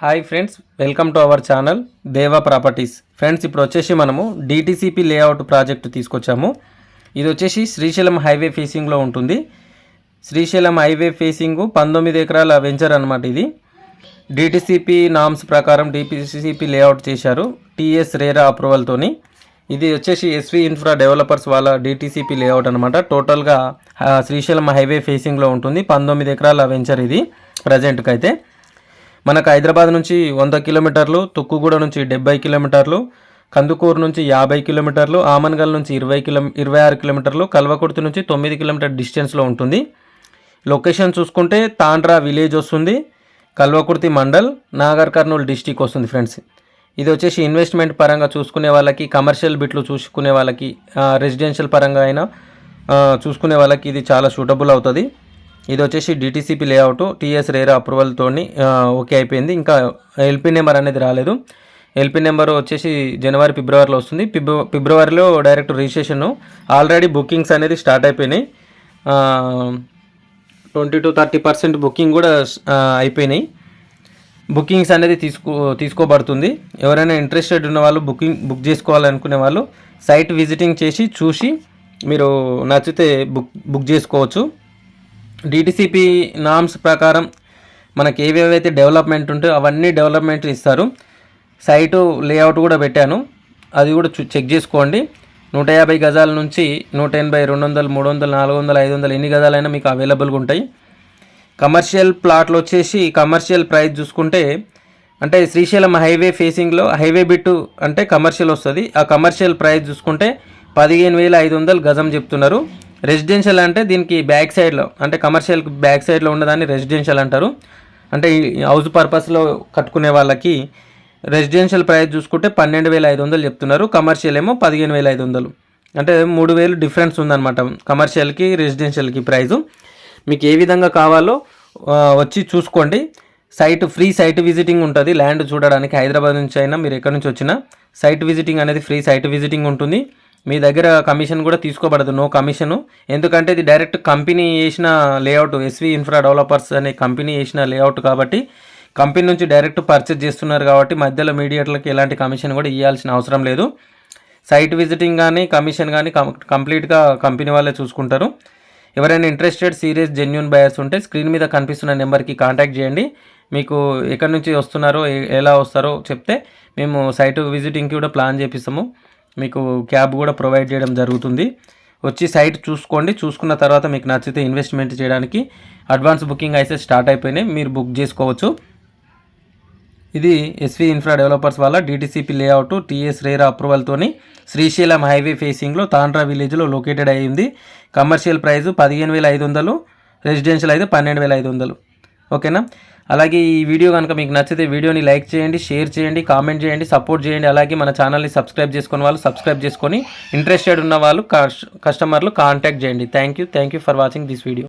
Hi friends welcome to our channel Deva properties friends ఇప్పుడు వచ్చేసి మనము డిటీసీపీ లేఅవుట్ ప్రాజెక్ట్ తీసుకొచ్చాము. ఇది వచ్చేసి శ్రీశైలం హైవే ఫేసింగ్లో ఉంటుంది. శ్రీశైలం హైవే ఫేసింగ్ పంతొమ్మిది ఎకరాల వెంచర్ అనమాట ఇది. డిటీసీపీ నామ్స్ ప్రకారం డిపిసిసిపి లేఅవుట్ చేశారు టీఎస్ రేరా అప్రూవల్తోని ఇది వచ్చేసి ఎస్వి ఇన్ఫ్రా డెవలపర్స్ వాళ్ళ డిటీసీపీ లేఅవుట్ అనమాట టోటల్గా శ్రీశైలం హైవే ఫేసింగ్లో ఉంటుంది. పంతొమ్మిది ఎకరాల వెంచర్ ఇది ప్రజెంట్కి అయితే. మనకు హైదరాబాద్ నుంచి వంద కిలోమీటర్లు తుక్కుగూడ నుంచి డెబ్బై కిలోమీటర్లు కందుకూరు నుంచి యాభై కిలోమీటర్లు ఆమన్గల్ నుంచి ఇరవై కిలో ఇరవై ఆరు కిలోమీటర్లు కల్వకుర్తి నుంచి తొమ్మిది కిలోమీటర్ డిస్టెన్స్లో ఉంటుంది. లొకేషన్ చూసుకుంటే తాండ్రా విలేజ్ వస్తుంది కల్వకుర్తి మండల్ నాగర్ కర్నూలు డిస్టిక్ వస్తుంది ఫ్రెండ్స్. ఇది వచ్చేసి ఇన్వెస్ట్మెంట్ పరంగా చూసుకునే వాళ్ళకి కమర్షియల్ బిట్లు చూసుకునే వాళ్ళకి రెసిడెన్షియల్ పరంగా అయినా చూసుకునే వాళ్ళకి ఇది చాలా సూటబుల్ అవుతుంది. ఇది వచ్చేసి డిటీసీపీ లేఅవుట్ టీఎస్ రేరా అప్రూవల్తో ఓకే అయిపోయింది. ఇంకా ఎల్పీ నెంబర్ అనేది రాలేదు. ఎల్పీ నెంబర్ వచ్చేసి జనవరి ఫిబ్రవరిలో వస్తుంది. ఫిబ్ర ఫిబ్రవరిలో డైరెక్ట్ రిజిస్ట్రేషన్ ఆల్రెడీ బుకింగ్స్ అనేది స్టార్ట్ అయిపోయినాయి. Twenty to thirty percent booking కూడా అయిపోయినాయి. బుకింగ్స్ అనేది తీసుకో తీసుకోబడుతుంది. ఎవరైనా ఇంట్రెస్టెడ్ ఉన్న వాళ్ళు బుకింగ్ బుక్ చేసుకోవాలనుకునే వాళ్ళు సైట్ విజిటింగ్ చేసి చూసి మీరు నచ్చితే బుక్ బుక్ చేసుకోవచ్చు. డిటిసిపి నామ్స్ ప్రకారం మనకి ఏవేవైతే డెవలప్మెంట్ ఉంటే అవన్నీ డెవలప్మెంట్ ఇస్తారు. సైటు లేఅవుట్ కూడా పెట్టాను. అది కూడా చూ- చెక్ చేసుకోండి. నూట యాభై గజాల నుంచి నూట ఎనభై రెండు వందలు మూడు వందలు నాలుగు వందలు ఐదు వందలు ఎన్ని గజాలైనా మీకు అవైలబుల్గా ఉంటాయి. కమర్షియల్ ప్లాట్లు వచ్చేసి కమర్షియల్ ప్రైస్ చూసుకుంటే అంటే శ్రీశైలం హైవే ఫేసింగ్లో హైవే బిట్టు అంటే కమర్షియల్ వస్తుంది. ఆ కమర్షియల్ ప్రైస్ చూసుకుంటే పదిహేను వేల ఐదు వందలు గజం చెప్తున్నారు. రెసిడెన్షియల్ అంటే దీనికి బ్యాక్ సైడ్లో అంటే కమర్షియల్ బ్యాక్ సైడ్లో ఉన్నదాన్ని రెసిడెన్షియల్ అంటారు. అంటే ఈ హౌస్ పర్పస్లో కట్టుకునే వాళ్ళకి రెసిడెన్షియల్ ప్రైస్ చూసుకుంటే పన్నెండు వేల ఐదు వందలు చెప్తున్నారు. కమర్షియల్ ఏమో పదిహేను వేల ఐదు వందలు. అంటే మూడు వేలు డిఫరెన్స్ ఉందన్నమాట. కమర్షియల్కి రెసిడెన్షియల్కి ప్రైజు మీకు ఏ విధంగా కావాలో వచ్చి చూసుకోండి. సైట్ ఫ్రీ సైట్ విజిటింగ్ ఉంటుంది. ల్యాండ్ చూడడానికి హైదరాబాద్ నుంచి అయినా మీరు ఎక్కడి నుంచి వచ్చినా సైట్ విజిటింగ్ అనేది ఫ్రీ సైట్ విజిటింగ్ ఉంటుంది. మీ దగ్గర కమిషన్ కూడా తీసుకోబడదు నో కమిషను ఎందుకంటే ఇది డైరెక్ట్ కంపెనీ చేసిన లేఅవుట్ ఎస్వి ఇన్ఫ్రా డెవలపర్స్ అనే కంపెనీ చేసిన లేఅవుట్ కాబట్టి కంపెనీ నుంచి డైరెక్ట్ పర్చేజ్ చేస్తున్నారు కాబట్టి మధ్యలో మీడియేటర్లకు ఎలాంటి కమిషన్ కూడా ఇవ్వాల్సిన అవసరం లేదు. సైట్ విజిటింగ్ కానీ కమిషన్ కానీ కం- కంప్లీట్గా కంపెనీ వాళ్ళే చూసుకుంటారు. ఎవరైనా ఇంట్రెస్టెడ్ సీరియస్ జెన్యున్ బయర్స్ ఉంటే స్క్రీన్ మీద కనిపిస్తున్న నెంబర్కి కాంటాక్ట్ చేయండి. మీకు ఎక్కడి నుంచి వస్తున్నారో ఎలా వస్తారో చెప్తే మేము సైట్ విజిటింగ్కి కూడా ప్లాన్ చేపిస్తాము. మీకు క్యాబ్ కూడా ప్రొవైడ్ చేయడం జరుగుతుంది. వచ్చి సైట్ చూసుకోండి. చూసుకున్న తర్వాత మీకు నచ్చితే ఇన్వెస్ట్మెంట్ చేయడానికి అడ్వాన్స్ బుకింగ్ అయితే స్టార్ట్ అయిపోయినాయి. మీరు బుక్ చేసుకోవచ్చు. ఇది ఎస్వి ఇన్ఫ్రా డెవలపర్స్ వల్ల డిటిసిపి లేఅవుట్ టీఎస్ రేరా అప్రూవల్తోని శ్రీశైలం హైవే ఫేసింగ్లో తాండ్రా విలేజ్లో లొకేటెడ్ అయ్యింది. కమర్షియల్ ప్రైస్ పదిహేను వేల ఐదు వందలు రెసిడెన్షియల్ అయితే పన్నెండు వేల ఐదు వందలు. ఓకేనా? అలాగే ఈ వీడియో కనుక మీకు నచ్చితే వీడియోని లైక్ చేయండి షేర్ చేయండి కామెంట్ చేయండి సపోర్ట్ చేయండి. అలాగే మన ఛానల్ని సబ్స్క్రైబ్ చేసుకున్న వాళ్ళు సబ్స్క్రైబ్ చేసుకొని ఇంట్రెస్టెడ్ ఉన్న వాళ్ళు కస్టమర్లు కాంటాక్ట్ చేయండి. Thank you. Thank you for watching this video.